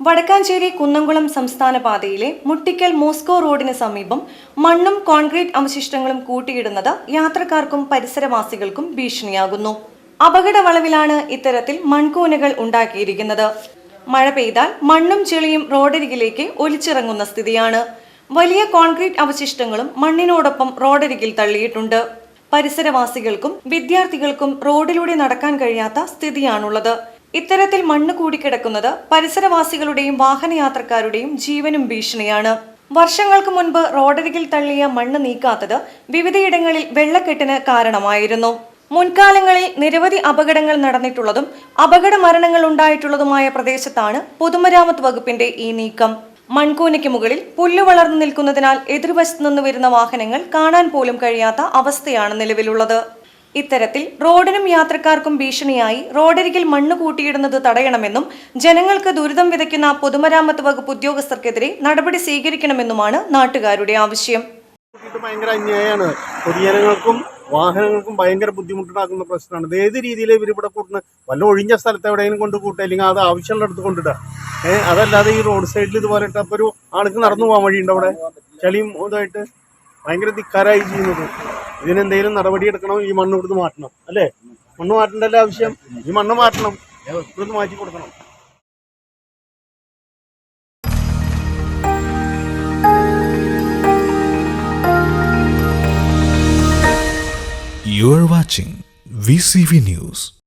വടക്കാഞ്ചേരി കുന്നംകുളം സംസ്ഥാന പാതയിലെ മുട്ടിക്കൽ മോസ്കോ റോഡിന് സമീപം മണ്ണും കോൺക്രീറ്റ് അവശിഷ്ടങ്ങളും കൂട്ടിയിടുന്നത് യാത്രക്കാർക്കും പരിസരവാസികൾക്കും ഭീഷണിയാകുന്നു. അപകട വളവിലാണ് ഇത്തരത്തിൽ മൺകൂനകൾ ഉണ്ടാക്കിയിരിക്കുന്നത്. മഴ പെയ്താൽ മണ്ണും ചെളിയും റോഡരികിലേക്ക് ഒലിച്ചിറങ്ങുന്ന സ്ഥിതിയാണ്. വലിയ കോൺക്രീറ്റ് അവശിഷ്ടങ്ങളും മണ്ണിനോടൊപ്പം റോഡരികിൽ തള്ളിയിട്ടുണ്ട്. പരിസരവാസികൾക്കും വിദ്യാർത്ഥികൾക്കും റോഡിലൂടെ നടക്കാൻ കഴിയാത്ത സ്ഥിതിയാണുള്ളത്. ഇത്തരത്തിൽ മണ്ണ് കൂടിക്കിടക്കുന്നത് പരിസരവാസികളുടെയും വാഹനയാത്രക്കാരുടെയും ജീവനും ഭീഷണിയാണ്. വർഷങ്ങൾക്ക് മുൻപ് റോഡരികിൽ തള്ളിയ മണ്ണ് നീക്കാത്തത് വിവിധയിടങ്ങളിൽ വെള്ളക്കെട്ടിന് കാരണമായിരുന്നു. മുൻകാലങ്ങളിൽ നിരവധി അപകടങ്ങൾ നടന്നിട്ടുള്ളതും അപകട മരണങ്ങൾ ഉണ്ടായിട്ടുള്ളതുമായ പ്രദേശത്താണ് പൊതുമരാമത്ത് വകുപ്പിന്റെ ഈ നീക്കം. മൺകൂനയ്ക്ക് മുകളിൽ പുല്ല് വളർന്നു നിൽക്കുന്നതിനാൽ എതിർവശത്തു നിന്ന് വരുന്ന വാഹനങ്ങൾ കാണാൻ പോലും കഴിയാത്ത അവസ്ഥയാണ് നിലവിലുള്ളത്. ഇത്തരത്തിൽ റോഡിനും യാത്രക്കാർക്കും ഭീഷണിയായി റോഡരികിൽ മണ്ണ് കൂട്ടിയിടുന്നത് തടയണമെന്നും ജനങ്ങൾക്ക് ദുരിതം വിതയ്ക്കുന്ന പൊതുമരാമത്ത് വകുപ്പ് ഉദ്യോഗസ്ഥർക്കെതിരെ നടപടി സ്വീകരിക്കണമെന്നുമാണ് നാട്ടുകാരുടെ ആവശ്യം. ഭയങ്കര അന്യായമാണ് പൊതുജനങ്ങൾക്കും വാഹനങ്ങൾക്കും ഭയങ്കര ബുദ്ധിമുട്ടുണ്ടാക്കുന്ന പ്രശ്നമാണ്. ഏത് രീതിയിൽ ഇവർ ഇവിടെ കൂട്ടുന്നത് വല്ല ഒഴിഞ്ഞ സ്ഥലത്ത് എവിടെയെങ്കിലും കൊണ്ട് കൂട്ടുക അല്ലെങ്കിൽ അത് ആവശ്യമുള്ള അടുത്ത് കൊണ്ടിടുക ഏഹ് അതല്ലാതെ ഈ റോഡ് സൈഡിൽ ഇതുപോലെ ഇട്ടപ്പോൾ ഒരു ആൾക്ക് നടന്നു പോകാൻ വഴിയുണ്ട് അവിടെ? ചളിയും ഇതായിട്ട് ഭയങ്കര ധിക്കാരായി ചെയ്യുന്നത്. ഇതിനെന്തെങ്കിലും നടപടി എടുക്കണം? ഈ മണ്ണ് ഇവിടുന്ന് മാറ്റണം. അല്ലേ? മണ്ണ് മാറ്റേണ്ടല്ലേ ആവശ്യം? ഈ മണ്ണ് മാറ്റണം. ഇവിടുന്ന് മാറ്റി കൊടുക്കണം. You are watching VCV News.